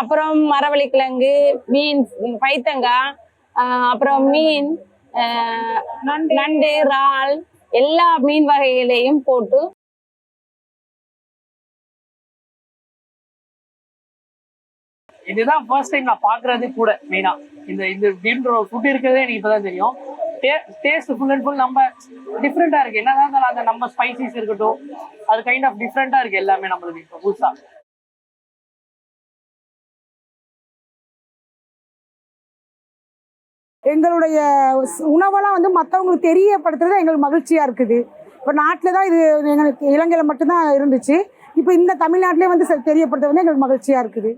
அப்புறம் மரவள்ளி கிழங்கு மீன் பைத்தங்காய் அப்புறம் மீன் நண்டு. இறால் எல்லா மீன் வகைகளையும் போட்டு இதுதான் ஃபர்ஸ்ட் டைம் நான் பாக்குறது கூட மெயினா. இந்த இந்த இப்படின்ற ஃபுட் இருக்கிறதே எனக்கு இப்பதான் தெரியும். டேஸ்ட் ஃபுல் அண்ட் ஃபுல் நம்ம டிஃப்ரெண்டா இருக்கு. என்னதான் இருந்தாலும் அந்த நம்ம ஸ்பைசிஸ் இருக்கட்டும் அது கைண்ட் ஆஃப் டிஃப்ரெண்டா இருக்கு எல்லாமே நம்மளுக்கு இப்போ புதுசா. எங்களுடைய உணவெல்லாம் வந்து மற்றவங்களுக்கு தெரியப்படுத்துறது எங்களுக்கு மகிழ்ச்சியாக இருக்குது. இப்போ நாட்டில் தான் இது எங்களுக்கு இலங்கையில் மட்டும்தான் இருந்துச்சு. இப்போ இந்த தமிழ்நாட்டிலே வந்து செ- தெரியப்படுத்துறது வந்து எங்களுக்கு மகிழ்ச்சியாக இருக்குது.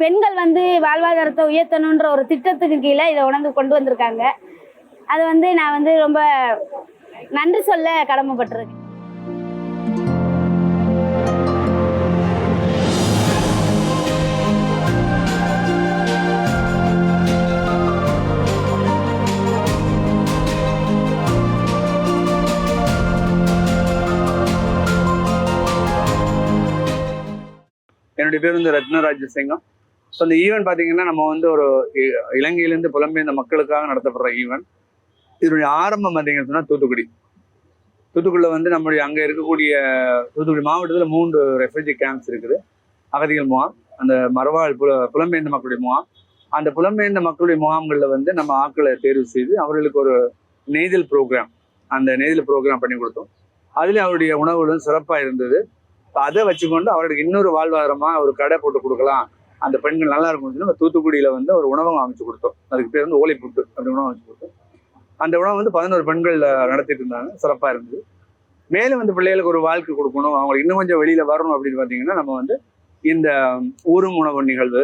பெண்கள் வந்து வாழ்வாதாரத்தை உயர்த்தணுன்ற ஒரு திட்டத்துக்கு கீழே இதை உணர்ந்து கொண்டு வந்திருக்காங்க. அது வந்து நான் வந்து ரொம்ப நன்றி சொல்ல கடமைப்பட்டிருக்கேன். என்னுடைய பேர் வந்து ரத்னராஜ் சிங்கம். ஸோ இந்த ஈவெண்ட் பார்த்தீங்கன்னா நம்ம வந்து ஒரு இலங்கையிலேருந்து புலம்பெயர்ந்த மக்களுக்காக நடத்தப்படுற ஈவெண்ட் இதனுடைய ஆரம்பம் பார்த்தீங்கன்னு சொன்னால் தூத்துக்குடி. தூத்துக்குடியில் வந்து நம்முடைய அங்கே இருக்கக்கூடிய தூத்துக்குடி மாவட்டத்தில் மூன்று ரெஃப்யூஜி கேம்ப்ஸ் இருக்குது. அகதிகள் முகாம் அந்த மரவாழ் புல புலம்பெயர்ந்த மக்களுடைய முகாம். அந்த புலம்பெயர்ந்த மக்களுடைய முகாம்களில் வந்து நம்ம ஆட்களை தேர்வு செய்து அவர்களுக்கு ஒரு நெய்தல் ப்ரோக்ராம் அந்த நெய்தல் ப்ரோக்ராம் பண்ணி கொடுத்தோம். அதுலேயும் அவருடைய உணவுகளும் சிறப்பாக இருந்தது. இப்போ அதை வச்சுக்கொண்டு அவர்களுக்கு இன்னொரு வாழ்வாதாரமாக ஒரு கடை போட்டு கொடுக்கலாம். அந்த பெண்கள் நல்லா இருக்கும்னு நம்ம தூத்துக்குடியில் வந்து ஒரு உணவகம் அமைச்சு கொடுத்தோம். அதுக்கு பேர் வந்து ஓலைப்புட்டு அப்படி உணவு அமைச்சு கொடுத்தோம். அந்த உணவு வந்து பதினோரு பெண்கள் நடத்திட்டு இருந்தாங்க. சிறப்பாக இருந்தது. மேலும் வந்து பிள்ளைகளுக்கு ஒரு வாழ்க்கை கொடுக்கணும். அவங்களுக்கு இன்னும் கொஞ்சம் வெளியில் வரணும் அப்படின்னு பார்த்தீங்கன்னா நம்ம வந்து இந்த ஊரும் உணவு நிகழ்வு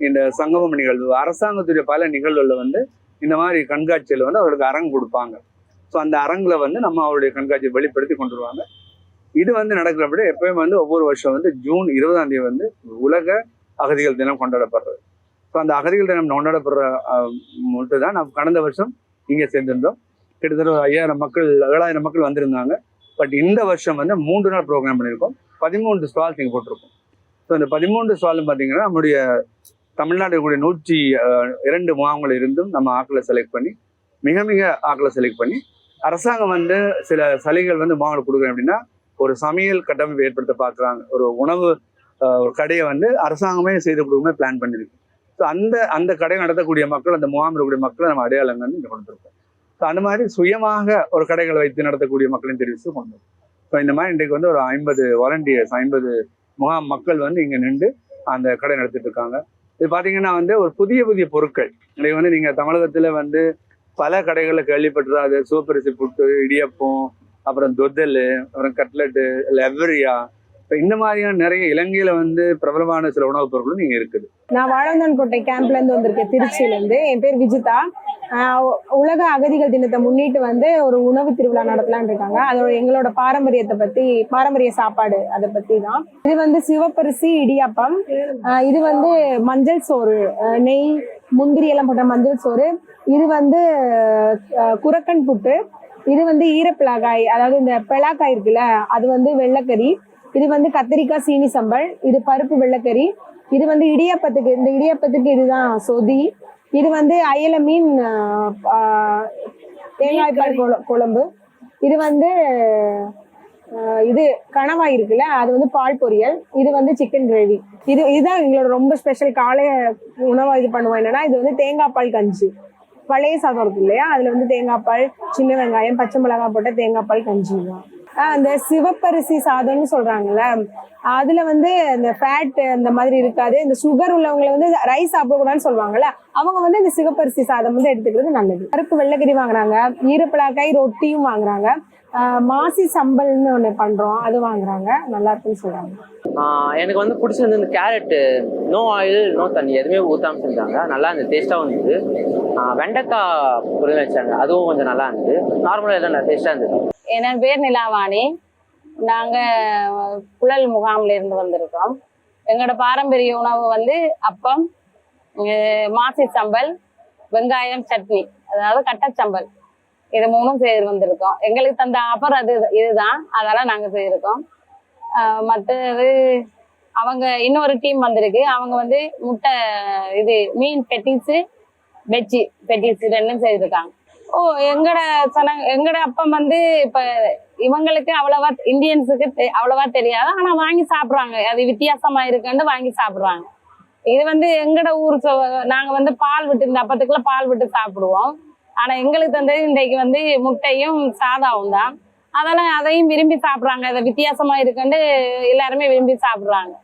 இந்த சங்கமம் நிகழ்வு அரசாங்கத்துடைய பல நிகழ்வுகளில் வந்து இந்த மாதிரி கண்காட்சியில் வந்து அவர்களுக்கு அரங்கு கொடுப்பாங்க. ஸோ அந்த அரங்கில் வந்து நம்ம அவருடைய கண்காட்சியை வெளிப்படுத்தி கொண்டு வருவாங்க. இது வந்து நடக்கிறபடி எப்பயும் வந்து ஒவ்வொரு வருஷம் வந்து ஜூன் இருபதாம் தேதி வந்து உலக அகதிகள் தினம் கொண்டாடப்படுறது. ஸோ அந்த அகதிகள் தினம் கொண்டாடப்படுற மட்டும் தான் நாம் கடந்த வருஷம் இங்கே சேர்ந்திருந்தோம். கிட்டத்தட்ட ஒரு ஐயாயிரம் மக்கள் ஏழாயிரம் மக்கள் வந்திருந்தாங்க. பட் இந்த வருஷம் வந்து மூன்று நாள் ப்ரோக்ராம் பண்ணியிருக்கோம். பதிமூன்று ஸ்டால் நீங்கள் போட்டிருக்கோம். ஸோ இந்த பதிமூன்று ஸ்டாலும் பார்த்தீங்கன்னா நம்முடைய தமிழ்நாட்டில் கூடிய நூற்றி இரண்டு முகாம்கள் இருந்தும் நம்ம ஆக்களை செலக்ட் பண்ணி மிக மிக ஆக்களை செலக்ட் பண்ணி அரசாங்கம் வந்து சில சலுகைகள் வந்து முகாம்கள் கொடுக்குறேன் அப்படின்னா ஒரு சமையல் கட்டமைப்பு ஏற்படுத்த பார்க்குறாங்க. ஒரு உணவு ஒரு கடையை வந்து அரசாங்கமே செய்து கொடுக்குமே பிளான் பண்ணியிருக்கு ஸோ அந்த அந்த கடை நடத்தக்கூடிய மக்கள் அந்த முகாம் இருக்கக்கூடிய மக்களை நம்ம அடையாளங்கள் இங்கே கொடுத்துருக்கோம் ஸோ அந்த மாதிரி சுயமாக ஒரு கடைகளை வைத்து நடத்தக்கூடிய மக்களின் தெரிவித்து கொண்டு ஸோ இந்த மாதிரி இன்றைக்கு வந்து ஒரு ஐம்பது வாலண்டியர்ஸ் ஐம்பது முகாம் மக்கள் வந்து இங்கே நின்று அந்த கடை நடத்திட்டு இருக்காங்க. இது பார்த்தீங்கன்னா வந்து ஒரு புதிய புதிய பொருட்கள். இன்றைக்கு வந்து நீங்கள் தமிழகத்தில் வந்து பல கடைகளில் அது சூப்பரிசி புட்டு இடியப்பம் அப்புறம் தொத்தல் அப்புறம் கட்லெட்டு லெவரியா. இப்போ இந்த மாதிரியான நிறைய இலங்கையில வந்து பிரபலமான சில உணவுப் பொருட்களும் இங்கே இருக்குது. நான் வாழந்தன்கோட்டை கேம்ப்ல இருந்து வந்திருக்கேன் திருச்சியில இருந்து. என் பேர் விஜிதா. ஆஹ் உலக அகதிகள் தினத்தை முன்னிட்டு வந்து ஒரு உணவு திருவிழா நடத்தலாம்னு இருக்காங்க. அதோட எங்களோட பாரம்பரியத்தை பத்தி பாரம்பரிய சாப்பாடு அதை பத்தி தான் இது வந்து சிவப்பரிசி இடியாப்பம். இது வந்து மஞ்சள் சோறு நெய் முந்திரி எல்லாம் போட்ட மஞ்சள் சோறு. இது வந்து குரக்கன் புட்டு. இது வந்து ஈரப்பிளாக்காய் அதாவது இந்த பிளாக்காய் இருக்குல்ல அது வந்து வெள்ளைக்கறி. இது வந்து கத்திரிக்காய் சீனி சம்பல் இது பருப்பு வெள்ளைக்கறி. இது வந்து இடியாப்பத்துக்கு இந்த இடியாப்பத்துக்கு இதுதான் சொதி. இது வந்து அயல மீன் தேங்காய் பால் குழ- குழம்பு. இது வந்து ஆஹ், இது கணவாய் இருக்குல்ல அது வந்து பால் பொரியல். இது வந்து சிக்கன் கிரேவி இது இதுதான் எங்களோட ரொம்ப ஸ்பெஷல் காலை உணவா இது பண்ணுவோம். என்னன்னா இது வந்து தேங்காய் பால் கஞ்சி. பழைய சாதம் இருக்கு இல்லையா? அதுல வந்து தேங்காய் பால் சின்ன வெங்காயம் பச்சை மிளகாய் போட்ட தேங்காய் பால் கஞ்சி தான். ஆஹ் அந்த சிவப்பரிசி சாதம்னு சொல்றாங்கல்ல அதுல வந்து இந்த ஃபேட் அந்த மாதிரி இருக்காது. இந்த சுகர் உள்ளவங்களை வந்து ரைஸ் சாப்பிடக்கூடாதுன்னு சொல்லுவாங்கல்ல அவங்க வந்து இந்த சிவப்பரிசி சாதம் வந்து எடுத்துக்கிறது நல்லது. கருப்பு வெள்ளைக்கறி வாங்குறாங்க ஈரப்பலாக்காய் ரொட்டியும் வாங்குறாங்க. மாசி சம்பல்னு ஒண்ணு பண்றோம். அது வாங்குறாங்க. நல்லா இருக்குன்னு சொல்றாங்க. ஆஹ் எனக்கு வந்து பிடிச்சது இந்த கேரட்டு நோ ஆயில் நோ தண்ணி. எதுவுமே ஊற்றாம செஞ்சாங்க. நல்லா இருந்தது. டேஸ்ட்டாகவும் இருந்தது. வெண்டைக்காய் பொரியல் வச்சாங்க. அதுவும் கொஞ்சம் நல்லா இருந்தது. நார்மலாக எல்லாம் டேஸ்ட்டாக இருந்தது. என் பேர் நிலாவாணி. நாங்க புழல் முகாம்ல இருந்து வந்திருக்கோம். எங்களோட பாரம்பரிய உணவு வந்து அப்பம் மாசி சம்பல் வெங்காயம் சட்னி. அதாவது கட்டச்சம்பல் இது மூணும் செய்து வந்திருக்கோம் எங்களுக்கு தந்த ஆஃபர் அது இதுதான். அதெல்லாம் நாங்கள் செய்திருக்கோம். மற்றது அவங்க இன்னொரு டீம் வந்திருக்கு. அவங்க வந்து முட்டை இது மீன் பெட்டிஸு வெஜ்ஜி பெட்டிஸ் ரெண்டும் செய்திருக்காங்க. ஓ எங்கட சன எங்கட அப்பம் வந்து இப்ப இவங்களுக்கு அவ்வளவா இந்தியன்ஸுக்கு தெ- அவ்வளவா தெரியாது. ஆனா வாங்கி சாப்பிடுறாங்க. அது வித்தியாசமா இருக்குன்னு வாங்கி சாப்பிடுறாங்க. இது வந்து எங்கட ஊர் நாங்கள் நாங்க வந்து பால் விட்டு இந்த அப்பத்துக்குள்ள பால் விட்டு சாப்பிடுவோம். ஆனா எங்களுக்கு தந்தது இன்றைக்கு வந்து முட்டையும் சாதாவும் தான். அதெல்லாம் அதையும் விரும்பி சாப்பிடுறாங்க. அது வித்தியாசமா இருக்குன்னு எல்லாருமே விரும்பி சாப்பிடுறாங்க.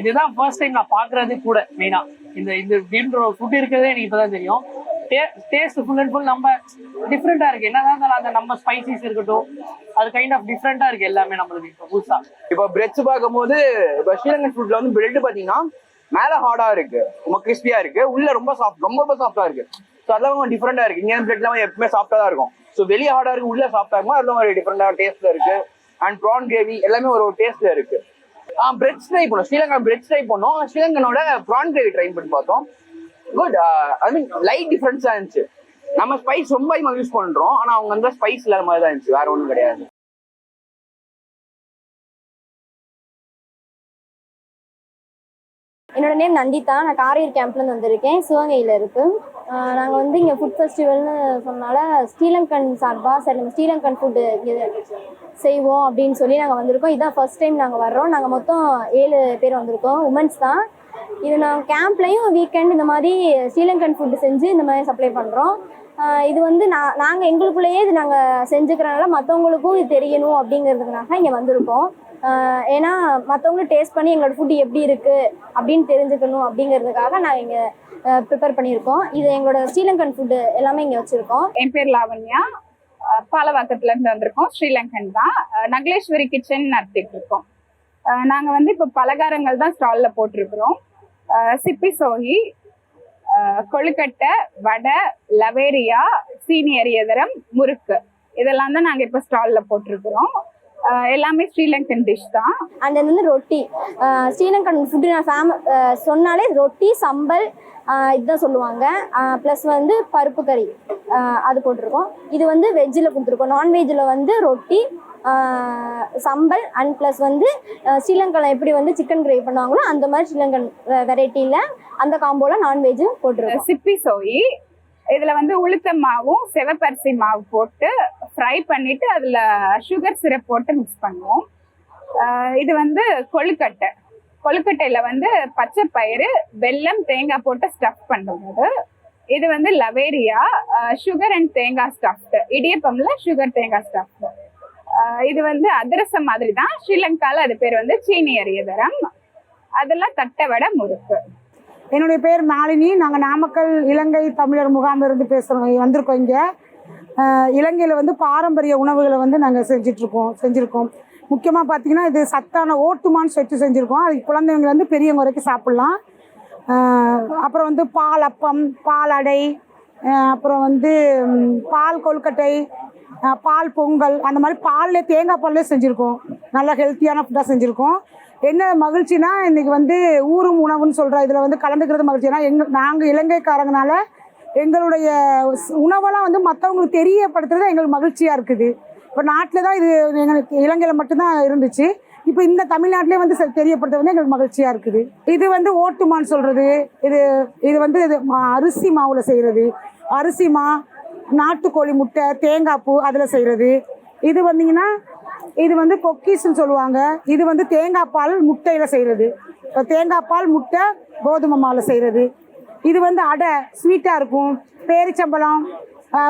இதுதான் ஃபர்ஸ்ட் டைம் நான் பாக்குறது கூட மெயினா. இந்த இந்த பீன்ற ஃபுட் இருக்கிறதே எனக்கு இப்பதான் தெரியும். டேஸ்ட் ஃபுல் அண்ட் ஃபுல் நம்ம டிஃப்ரெண்டா இருக்கு. என்னதான் இருந்தாலும் அந்த நம்ம ஸ்பைசிஸ் இருக்கட்டும் அது கைண்ட் ஆஃப் டிஃப்ரெண்டா இருக்கு எல்லாமே நம்மளுக்கு இப்போ புதுசா. இப்போ பிரெட்ஸ் பார்க்கும்போது இப்போ ஸ்ரீலங்கன் ஃபுட்ல வந்து பிரெட் பார்த்தீங்கன்னா மேலே ஹார்டா இருக்கு. ரொம்ப கிறிஸ்பியா இருக்கு. உள்ள ரொம்ப சாஃப்ட் ரொம்ப ரொம்ப சாஃப்டா இருக்கு. ஸோ அதெல்லாம் கொஞ்சம் டிஃப்ரெண்டா இருக்கு. இந்தியன் பிரெட்லாம் எப்பவுமே சாஃப்டா தான் இருக்கும். ஸோ வெளியே ஹார்டா இருக்கு உள்ள சாஃப்டா இருக்கும் அதெல்லாம் ஒரு டிஃப்ரெண்டா டேஸ்ட்ல இருக்கு. அண்ட் ப்ரான் கிரேவி எல்லாமே ஒரு டேஸ்ட்ல இருக்கு. ஆ பிரெட் ட்ரை பண்ணோம் ஸ்ரீலங்கா பிரெட் ட்ரை பண்ணோம் ஸ்ரீலங்கனோட ப்ரான் கிரேவி ட்ரை பண்ணி பார்த்தோம். குட் ஐ மீன் லைட் டிஃப்ரென்ஸாக இருந்துச்சு. நம்ம ஸ்பைஸ் ரொம்ப யூஸ் பண்ணுறோம் ஆனால் அவங்க வந்து ஸ்பைஸ் இல்லாத மாதிரி தான் இருந்துச்சு. வேற ஒன்றும் கிடையாது. என்னோட நேம் நந்திதா. நான் காரையூர் கேம்ப்லேருந்து வந்திருக்கேன். சிவகங்கையில் இருக்கு. நாங்கள் வந்து இங்கே ஃபுட் ஃபெஸ்டிவல்னு சொன்னால ஸ்ரீலங்கன் சார்பாக சரி நம்ம ஸ்ரீலங்கன் ஃபுட்டு செய்வோம் அப்படின்னு சொல்லி நாங்கள் வந்திருக்கோம். இதுதான் ஃபர்ஸ்ட் டைம் நாங்கள் வர்றோம். நாங்கள் மொத்தம் ஏழு பேர் வந்திருக்கோம். உமன்ஸ் தான். இது நாங்கள் கேம்ப்லையும் வீக்கெண்ட் இந்த மாதிரி ஸ்ரீலங்கன் ஃபுட்டு செஞ்சு இந்த மாதிரி சப்ளை பண்ணுறோம் இது வந்து நான் நாங்கள் எங்களுக்குள்ளேயே இது நாங்கள் செஞ்சுக்கிறனால மற்றவங்களுக்கும் இது தெரியணும் அப்படிங்கிறதுக்காக இங்கே வந்திருக்கோம். ஏன்னா மற்றவங்களும் டேஸ்ட் பண்ணி எங்களோட ஃபுட் எப்படி இருக்குது அப்படின்னு தெரிஞ்சுக்கணும் அப்படிங்கிறதுக்காக நாங்கள் இங்கே ப்ரிப்பேர் பண்ணியிருக்கோம். இது எங்களோட ஸ்ரீலங்கன் ஃபுட்டு எல்லாமே இங்கே வச்சுருக்கோம். என் பேர் லாவண்யா. பாலவாக்கத்துலேருந்து வந்திருக்கோம். ஸ்ரீலங்கன் தான். நகலேஸ்வரி கிச்சன் நடத்திட்டு இருக்கோம். வந்து இப்போ பலகாரங்கள் தான் ஸ்டாலில் போட்டிருக்கிறோம். சிப்பி சோகி கொழுக்கட்டை வடை லவேரியா சீனியர் எதரம் முறுக்கு. இதெல்லாம் தான் நாங்கள் இப்போ ஸ்டாலில் போட்டிருக்கிறோம். எல்லாமே ஸ்ரீலங்கன் டிஷ் தான். அண்ட் வந்து ரொட்டி. ஸ்ரீலங்கன் ஃபுட்டு நான் ஃபேம சொன்னாலே ரொட்டி சம்பல் இதுதான் சொல்லுவாங்க. ப்ளஸ் வந்து பருப்பு கறி. அது போட்டிருக்கோம். இது வந்து வெஜ்ஜில் கொடுத்துருக்கோம். நான்வெஜ்ஜில் வந்து ரொட்டி சம்பல் அண்ட் ப்ளஸ் வந்து ஆஹ் ஸ்ரீலங்காவில் எப்படி வந்து சிக்கன் கிரேவி பண்ணுவாங்களோ அந்த மாதிரி ஸ்ரீலங்கன் வெரைட்டியில் அந்த காம்போவில் நான்வெஜ்ஜு போட்டிருக்கோம். சிப்பி சோயி இதுல வந்து உளுத்த மாவும் சிவப்பரிசி மாவு போட்டு ஃப்ரை பண்ணிட்டு அதுல சுகர் சிரப் போட்டு மிக்ஸ் பண்ணுவோம். இது வந்து கொழுக்கட்டை. கொழுக்கட்டையில வந்து பச்சை பயிறு வெல்லம் தேங்காய் போட்டு ஸ்டஃப் பண்ணுறது இது வந்து லவேரியா சுகர் அண்ட் தேங்காய் ஸ்டஃப்டு இடியப்பம்ல சுகர் தேங்காய் ஸ்டஃப்டு இது வந்து அதிரசம் மாதிரி தான் ஸ்ரீலங்கால அது பேர் வந்து சீனி அரியதரம் அதெல்லாம் தட்டை வடை முறுக்கு. என்னுடைய பேர் மாலினி. நாங்கள் நாமக்கல் இலங்கை தமிழர் முகாம் இருந்து பேசுகிறோம் வந்திருக்கோம் இங்கே. இலங்கையில் வந்து பாரம்பரிய உணவுகளை வந்து நாங்கள் செஞ்சிட்ருக்கோம் செஞ்சுருக்கோம். முக்கியமாக பார்த்தீங்கன்னா இது சத்தான ஓட்டுமான்னு வச்சு செஞ்சுருக்கோம். அது குழந்தைங்க வந்து பெரியவங்க வரைக்கும் சாப்பிட்லாம். அப்புறம் வந்து பால் அப்பம் பால் அடை அப்புறம் வந்து பால் கொழுக்கட்டை பால் பொங்கல் அந்த மாதிரி பால்லே தேங்காய் பால்லே செஞ்சுருக்கோம். நல்லா ஹெல்த்தியான ஃபுட்டாக செஞ்சுருக்கோம். என்ன மகிழ்ச்சினா இன்னைக்கு வந்து ஊரும் உணவுன்னு சொல்கிற இதில் வந்து கலந்துக்கிறது மகிழ்ச்சினா எங்கள் நாங்கள் இலங்கைக்காரங்கனால எங்களுடைய உணவெல்லாம் வந்து மற்றவங்களுக்கு தெரியப்படுத்துறது எங்களுக்கு மகிழ்ச்சியாக இருக்குது. இப்போ நாட்டில் தான் இது எங்களுக்கு இலங்கையில் மட்டும்தான் இருந்துச்சு. இப்போ இந்த தமிழ்நாட்டிலே வந்து தெரியப்படுத்த வந்து எங்களுக்கு மகிழ்ச்சியாக இருக்குது. இது வந்து ஓட்டுமான்னு சொல்கிறது இது இது வந்து இது மா- அரிசி மாவில் செய்கிறது அரிசி மா நாட்டுக்கோழி முட்டை தேங்காய் பூ அதில் செய்கிறது இது வந்தீங்கன்னா இது வந்து கொக்கீஸ்ன்னு சொல்லுவாங்க. இது வந்து தேங்காய் பால் முட்டையில் செய்கிறது தேங்காய் பால் முட்டை கோதுமை மாவில் செய்கிறது இது வந்து அடை ஸ்வீட்டாக இருக்கும். பேரிச்சம்பழம்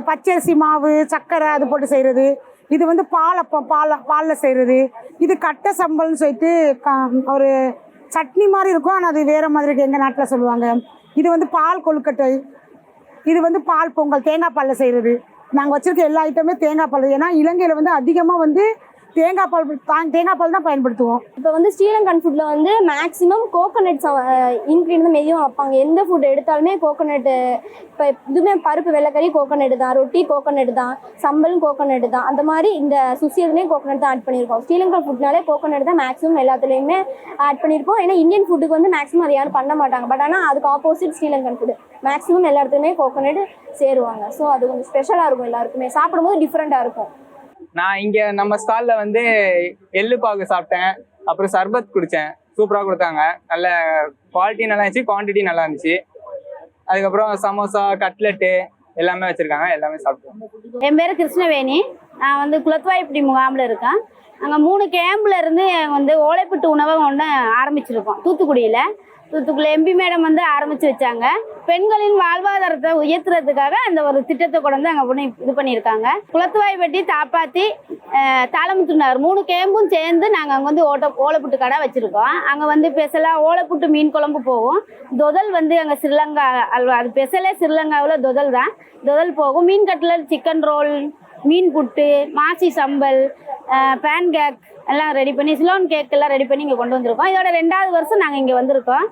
பச்சரிசி மாவு சர்க்கரை அது போட்டு செய்கிறது இது வந்து பாலப்பம் பால் பாலில் செய்கிறது இது கட்டை சம்பல்னு சொல்லிட்டு க- ஒரு சட்னி மாதிரி இருக்கும். ஆனால் அது வேறு மாதிரி எங்கள் நாட்டில் சொல்லுவாங்க. இது வந்து பால் கொழுக்கட்டை. இது வந்து பால் பொங்கல் தேங்காய் பாலில் செய்கிறது நாங்கள் வச்சுருக்க எல்லா ஐட்டமே தேங்காய் பால் ஏன்னா இலங்கையில் வந்து அதிகமாக வந்து தேங்காய் பால் தான் தேங்காய் பால் தான் பயன்படுத்துவோம். இப்போ வந்து ஸ்ரீலங்கன் ஃபுட்டில் வந்து மேக்ஸிமம் கோகோனட் இன்க்ரீடியன்ட் மெதியும் வைப்பாங்க. எந்த ஃபுட் எடுத்தாலுமே கோகோனட்டு இப்போ இதுவுமே பருப்பு வெள்ளைக்கறி கோகோனட் தான். ரொட்டி கோகோனட் தான். சம்பலும் கோகோனட் தான். அந்த மாதிரி இந்த சுசியதுலேயும் கோகோனட் தான் ஆட் பண்ணியிருக்கோம். ஸ்ரீலங்கன் ஃபுட்னாலே கோகோனட் தான் மேக்ஸிமம் எல்லாத்துலேயுமே ஆட் பண்ணியிருக்கோம் ஏன்னா இந்தியன் ஃபுட்டுக்கு வந்து மேக்ஸிமம் அதை யாரும் பண்ண மாட்டாங்க. பட் ஆனால் அதுக்கு ஆப்போசிட் ஸ்ரீலங்கன் ஃபுட் மேக்ஸிமம் எல்லா இடத்துலையுமே கோகோனட் சேருவாங்க. ஸோ அது கொஞ்சம் ஸ்பெஷலாக இருக்கும் எல்லாருக்குமே. சாப்பிடும்போது டிஃப்ரெண்ட்டாக இருக்கும். நான் இங்க நம்ம ஸ்டால்ல வந்து எள்ளு பாகு சாப்பிட்டேன். அப்புறம் சர்பத் குடிச்சேன். சூப்பரா கொடுத்தாங்க. நல்ல குவாலிட்டி நல்லா இருந்துச்சு. குவான்டிட்டி நல்லா இருந்துச்சு. அதுக்கப்புறம் சமோசா கட்லெட்டு எல்லாமே வச்சிருக்காங்க. எல்லாமே சாப்பிட்டோம். என் பேர் கிருஷ்ணவேணி. நான் வந்து குலத்துவாய்ப்பட்டி முகாமில் இருக்கேன். நாங்கள் மூணு கேம்ப்ல இருந்து வந்து ஓலைப்புட்டு உணவகம் ஒன்று ஆரம்பிச்சிருக்கோம். தூத்துக்குடியில். தூத்துக்குடி எம்பி மேடம் வந்து ஆரம்பித்து வச்சாங்க. பெண்களின் வாழ்வாதாரத்தை உயர்த்துறதுக்காக அந்த ஒரு திட்டத்தை கொண்டு வந்து அங்கே பண்ணி இது பண்ணியிருக்காங்க. குளத்துவாய்ப்பட்டி தாப்பாத்தி தாளமுத்துனார் மூணு கேம்பும் சேர்ந்து நாங்கள் அங்கே வந்து ஓட்ட ஓலைப்புட்டு கடை வச்சுருக்கோம். அங்கே வந்து ஸ்பெஷலாக ஓலைப்புட்டு மீன் குழம்பு போகும். தொதல் வந்து அங்கே ஸ்ரீலங்கா அல்வா அது ஸ்பெஷலே ஸ்ரீலங்காவில் தொதல் தான். தொதல் போகும். மீன் கட்டில் சிக்கன் ரோல் மீன் புட்டு மாசி சம்பல் பேன் கேக் எல்லாம் ரெடி பண்ணி சிலோன் கேக் எல்லாம் ரெடி பண்ணி இங்கே கொண்டு வந்திருக்கோம். இதோட ரெண்டாவது வருஷம் நாங்கள் இங்கே வந்திருக்கோம்.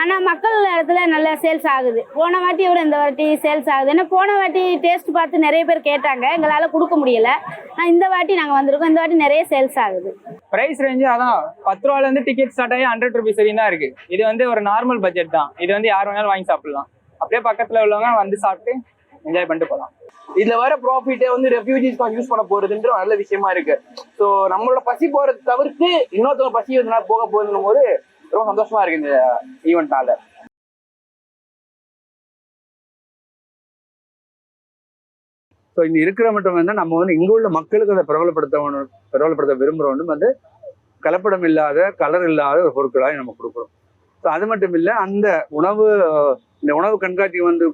ஆனால் மக்கள் இடத்துல நல்ல சேல்ஸ் ஆகுது. போன வாட்டி விட இந்த வாட்டி சேல்ஸ் ஆகுது. ஏன்னா போன வாட்டி டேஸ்ட் பார்த்து நிறைய பேர் கேட்டாங்க. எங்களால் கொடுக்க முடியல. ஆனால் இந்த வாட்டி நாங்கள் வந்திருக்கோம். இந்த வாட்டி நிறைய சேல்ஸ் ஆகுது. ப்ரைஸ் ரேஞ்சு அதான் பத்து ரூபாலேருந்து டிக்கெட் ஸ்டார்ட் ஆகி ஹண்ட்ரட் ருபீஸ் வரையும் தான் இருக்குது இது வந்து ஒரு நார்மல் பட்ஜெட் தான். இது வந்து யார் வேணாலும் வாங்கி சாப்பிடலாம். அப்படியே பக்கத்தில் உள்ளவங்க வந்து சாப்பிட்டு என்ஜாய் பண்ணிட்டு போகலாம் இதுல வர ப்ராஃபிட்டை வந்து ரெஃப்யூஜிஸ்க்கு யூஸ் பண்ண போறதுன்ற நல்ல விஷயமா இருக்கு. ஸோ நம்மளோட பசி போறதை தவிர்த்து இன்னொருத்தவங்க பசி வந்து போக போகுதுன்னும் போது ரொம்ப சந்தோஷமா இருக்கு இந்த ஈவெண்ட்னால ஸோ இங்கே இருக்கிற மட்டும் வந்து நம்ம வந்து இங்கே உள்ள மக்களுக்கு அதை பிரபலப்படுத்த பிரபலப்படுத்த விரும்புகிறோன்னு வந்து கலப்படம் இல்லாத கலர் இல்லாத ஒரு பொருட்களாக நம்ம கொடுக்குறோம். ஸோ அது மட்டும் இல்லை அந்த உணவு இந்த உணவு கண்காட்சி வந்து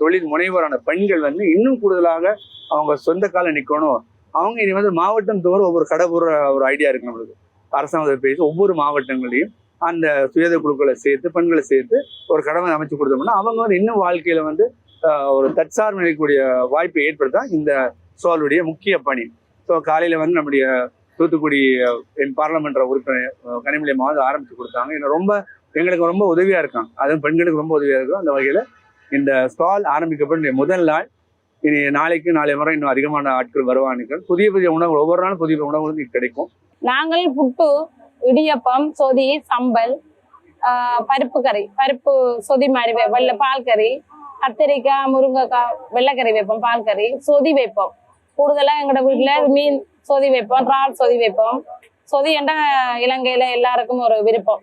தொழில் முனைவோரான பெண்கள் வந்து இன்னும் கூடுதலாக அவங்க சொந்த கால நிற்கணும் அவங்க இனி வந்து மாவட்டம் தோறும் ஒவ்வொரு கடை போடுற ஒரு ஐடியா இருக்கு நம்மளுக்கு. அரசாங்கத்தை பேசி ஒவ்வொரு மாவட்டங்களையும் அந்த சுயத குழுக்களை சேர்த்து பெண்களை சேர்த்து ஒரு கடமை அமைச்சு கொடுத்தோம்னா அவங்க வந்து இன்னும் வாழ்க்கையில வந்து ஒரு தற்சார்பு நிலைக்கூடிய வாய்ப்பை ஏற்படுத்த இந்த சோலுடைய முக்கிய பணி. ஸோ காலையில வந்து நம்முடைய தூத்துக்குடி என் பாராளுமன்ற உறுப்பினர் அஹ், கனிமொழி வந்து ஆரம்பிச்சு கொடுத்தாங்க. இன்னும் ரொம்ப எங்களுக்கு ரொம்ப உதவியாக இருக்கும். அதுவும் பெண்களுக்கு ரொம்ப உதவியாக இருக்கும். அந்த வகையில் இந்த ஸ்டால் ஆரம்பிக்கப்பட்ட முதல் நாள் இனி நாளைக்கு நாளை முறை இன்னும் அதிகமான ஆட்கள் வருவானுங்கள் புதிய புதிய உணவு ஒவ்வொரு நாளும் புதிய புதிய உணவுகளும் கிடைக்கும். நாங்கள் புட்டு இடியப்பம் சொதி சம்பல் பருப்பு கறி பருப்பு சொதி மாதிரி வெள்ள பால் கறி கத்திரிக்காய் முருங்கைக்காய் வெள்ளைக்கறி வைப்போம் பால் கறி சொதி வைப்போம். கூடுதலாக எங்களோட வீட்டில் மீன் சொதி வைப்போம் இறால் சொதி வைப்போம். சொதி என்ற இலங்கையில் எல்லாருக்கும் ஒரு விருப்பம்.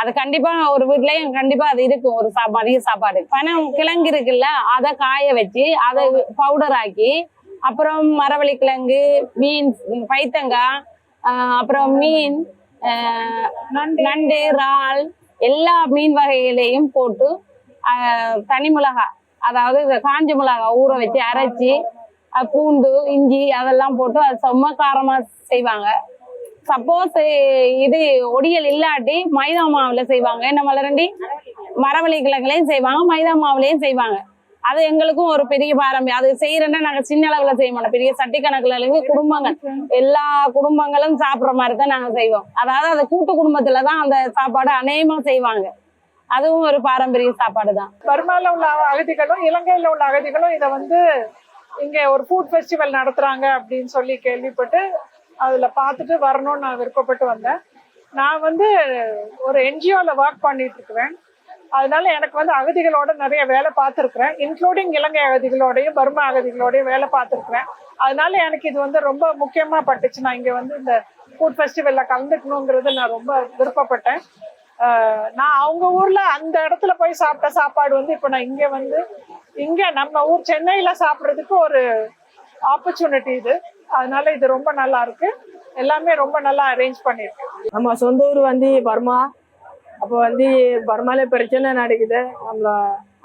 அது கண்டிப்பா ஒரு வீட்லயும் கண்டிப்பா அது இருக்கும் ஒரு சா மதிய சாப்பாடு. பனம் கிழங்கு இருக்குல்ல அதை காய வச்சு அதை பவுடர் ஆக்கி அப்புறம் மரவள்ளி கிழங்கு மீன் பைத்தங்காய் அப்புறம் மீன் நண்டு. இறால் எல்லா மீன் வகைகளையும் போட்டு தனி மிளகாய் அதாவது இந்த காஞ்ச மிளகாய் ஊற வச்சு அரைச்சி பூண்டு இஞ்சி அதெல்லாம் போட்டு அது செம்ம காரமா செய்வாங்க. சப்போஸ் இது ஒடியல் இல்லாட்டி மைதா மாவுல செய்வாங்க. என்ன மலரண்டி? மரவள்ளி கிழங்குலையும் செய்வாங்க மைதா மாவுலையும் செய்வாங்க. அது எங்களுக்கும் ஒரு பெரிய பாரம்பரியம். அது செய்யறேன்னா நாங்க சின்ன அளவுல செய்ய மாட்டோம். பெரிய சட்டி கணக்குல இருந்து குடும்பங்கள். எல்லா குடும்பங்களும் சாப்பிடுற மாதிரி தான் நாங்க செய்வோம். அதாவது அந்த கூட்டு குடும்பத்துல தான் அந்த சாப்பாடு அநேகமா செய்வாங்க. அதுவும் ஒரு பாரம்பரிய சாப்பாடு தான் பர்மால உள்ள அகதிகளும் இலங்கையில உள்ள அகதிகளும் இதை வந்து இங்க ஒரு ஃபுட் ஃபெஸ்டிவல் நடத்துறாங்க அப்படின்னு சொல்லி கேள்விப்பட்டு அதில் பார்த்துட்டு வரணும்னு நான் விருப்பப்பட்டு வந்தேன். நான் வந்து ஒரு என்ஜிஓவில் ஒர்க் பண்ணிட்டு இருக்கிறேன். அதனால எனக்கு வந்து அகதிகளோட நிறைய வேலை பார்த்துருக்குறேன். இன்க்ளூடிங் இலங்கை அகதிகளோடையும் பர்மா அகதிகளோடையும் வேலை பார்த்துருக்குறேன். அதனால எனக்கு இது வந்து ரொம்ப முக்கியமாக பட்டுச்சு. நான் இங்கே வந்து இந்த ஃபுட் ஃபெஸ்டிவலில் கலந்துக்கணுங்கிறது நான் ரொம்ப விருப்பப்பட்டேன். நான் அவங்க ஊரில் அந்த இடத்துல போய் சாப்பிட்ட சாப்பாடு வந்து இப்போ நான் இங்கே வந்து இங்கே நம்ம ஊர் சென்னையில் சாப்பிட்றதுக்கு ஒரு ஆப்பர்ச்சுனிட்டி இது. அதனால இது ரொம்ப நல்லா இருக்கு. எல்லாமே ரொம்ப நல்லா அரேஞ்ச் பண்ணிருக்கு. நம்ம சொந்த ஊர் வந்து பர்மா. அப்போ வந்து பர்மால பிரச்சனை நடக்குது. நம்மள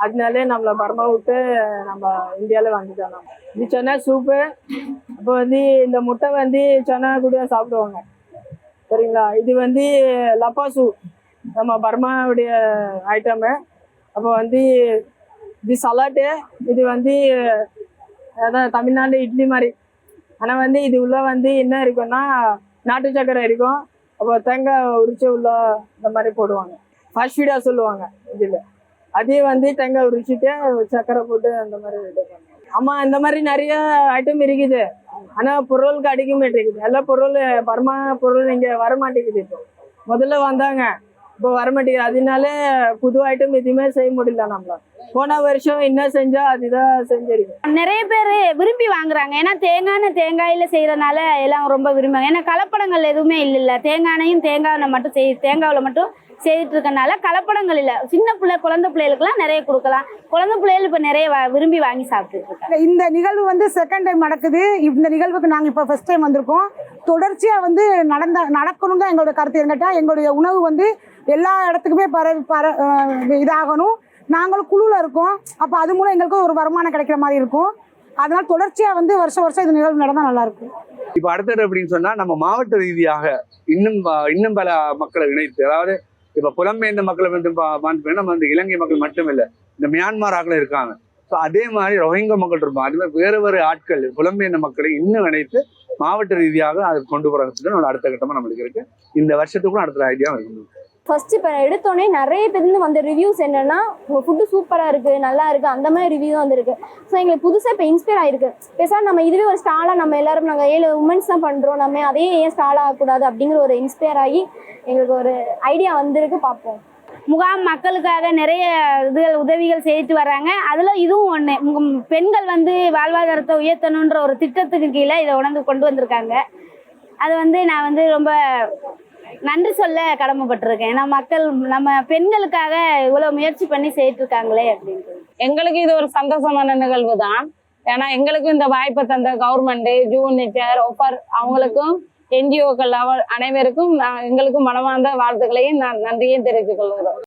அதனாலே நம்மள பர்மா விட்டு நம்ம இந்தியாவில் வந்துட்டோம் நம்ம. இது சென்னை சூப்பு அப்போ வந்து இந்த முட்டை வந்து சென்னை கூட சாப்பிடுவாங்க. சரிங்களா? இது வந்து லப்பா சூ நம்ம பர்மாவுடைய ஐட்டமு அப்போ வந்து இது சலாட்டு இது வந்து அதான் தமிழ்நாடு இட்லி மாதிரி. ஆனால் வந்து இது உள்ள வந்து என்ன இருக்கும்னா நாட்டு சக்கரை இருக்கும். அப்போ தேங்காய் உரிச்சு உள்ள இந்த மாதிரி போடுவாங்க. ஃபர்ஸ்ட் சொல்லுவாங்க இதில். அதே வந்து தேங்காய் உரிச்சிட்டு சக்கரை போட்டு அந்த மாதிரி இது பண்ணுவாங்க. இந்த மாதிரி நிறைய ஐட்டம் இருக்குது. ஆனால் பொருள் கிடைக்க மாட்டேங்குது எல்லா பொருள் பர்மா பொருள் இங்கே வர மாட்டேங்குது இப்போ. முதல்ல வந்தாங்க. இப்போ வர மாட்டேங்குது. அதனால புது ஐட்டம் எதுவுமே செய்ய முடியல நம்மள. போன வருஷம் என்ன செஞ்சா அதுதான் செஞ்சிருக்கோம். நிறைய பேர் விரும்பி வாங்குறாங்க. ஏன்னா தேங்காய் தேங்காயில செய்யறதுனால எல்லாம் ரொம்ப விரும்புவாங்க. ஏன்னா கலப்படங்கள் எதுவுமே இல்லைல்ல. தேங்காயையும் தேங்காயில் மட்டும் செய் தேங்காவில் மட்டும் செய்துட்டு இருக்கனால கலப்படங்கள் இல்லை. சின்ன பிள்ளை குழந்தை பிள்ளைகளுக்குலாம் நிறைய கொடுக்கலாம். குழந்தை பிள்ளைகள் இப்போ நிறைய வா- விரும்பி வாங்கி சாப்பிட்டுட்டு இருக்காங்க இந்த நிகழ்வு வந்து செகண்ட் டைம் நடக்குது. இந்த நிகழ்வுக்கு நாங்கள் இப்போ ஃபர்ஸ்ட் டைம் வந்திருக்கோம். தொடர்ச்சியாக வந்து நடந்த நடக்கணும் தான் எங்களோட கருத்து. என்கிட்ட எங்களுடைய உணவு வந்து எல்லா இடத்துக்குமே பரவி பர இதாகணும். நாங்களும் குழுவில் இருக்கோம். அப்போ அது மூலம் எங்களுக்கு ஒரு வருமானம் கிடைக்கிற மாதிரி இருக்கும். அதனால் தொடர்ச்சியாக வந்து வருஷம் வருஷம் இது நிகழ்வு நடந்தால் நல்லா இருக்கும். இப்போ அடுத்தது அப்படின்னு சொன்னால் நம்ம மாவட்ட ரீதியாக இன்னும் ப- இன்னும் பல மக்களை இணைத்து அதாவது இப்போ புலம்பெயர்ந்த மக்களை வந்து நம்ம வந்து இலங்கை மக்கள் மட்டுமில்லை இந்த மியான்மர் இருக்காங்க. ஸோ அதே மாதிரி ரோஹிங்கா மக்கள் இருப்பாங்க அது மாதிரி வேறு வேறு ஆட்கள் புலம்பெயர்ந்த மக்களை இன்னும் இணைத்து மாவட்ட ரீதியாக அதை கொண்டு போறதுக்கு நம்ம அடுத்த கட்டமாக நம்மளுக்கு இருக்குது இந்த வருஷத்துக்கும் அடுத்த ஐடியா இருக்கு ஃபர்ஸ்ட் இப்போ எடுத்தோடனே நிறைய பேருந்து வந்த ரிவ்யூஸ் என்னன்னா உங்கள் ஃபுட்டு சூப்பராக இருக்குது நல்லா இருக்குது அந்த மாதிரி ரிவ்யூ வந்திருக்கு. ஸோ எங்களுக்கு புதுசாக இப்போ இன்ஸ்பயர் ஆயிருக்கு. பேசாமல் நம்ம இதுவே ஒரு ஸ்டாலாக நம்ம எல்லாரும் நாங்கள் ஏழு உமன்ஸ் தான் பண்ணுறோம் நம்ம அதே ஏன் ஸ்டால் ஆகக்கூடாது அப்படிங்கிற ஒரு இன்ஸ்பயர் ஆகி எங்களுக்கு ஒரு ஐடியா வந்திருக்கு பார்ப்போம். முகாம் மக்களுக்காக நிறைய இதுகள் உதவிகள் செய்துட்டு வர்றாங்க. அதில் இதுவும் ஒன்று பெண்கள் வந்து வாழ்வாதாரத்தை உயர்த்தணுன்ற ஒரு திட்டத்துக்கு கீழே இதை உணர்ந்து கொண்டு வந்திருக்காங்க. அது வந்து நான் வந்து ரொம்ப நன்றி சொல்ல கடமைப்பட்டிருக்கேன். ஏன்னா மக்கள் நம்ம பெண்களுக்காக இவ்வளவு முயற்சி பண்ணி செய்யிட்டு இருக்காங்களே அப்படின்ட்டு. எங்களுக்கு இது ஒரு சந்தோஷமான நிகழ்வு தான் ஏன்னா எங்களுக்கும் இந்த வாய்ப்பை தந்த கவர்மெண்ட் ஜூனிச்சர் ஒப்பர் அவங்களுக்கும் என்ஜிஓக்கள் அனைவருக்கும் எங்களுக்கும் மனமார்ந்த வாழ்த்துக்களையும் நான் நன்றியும் தெரிவித்துக் கொள்கிறோம்.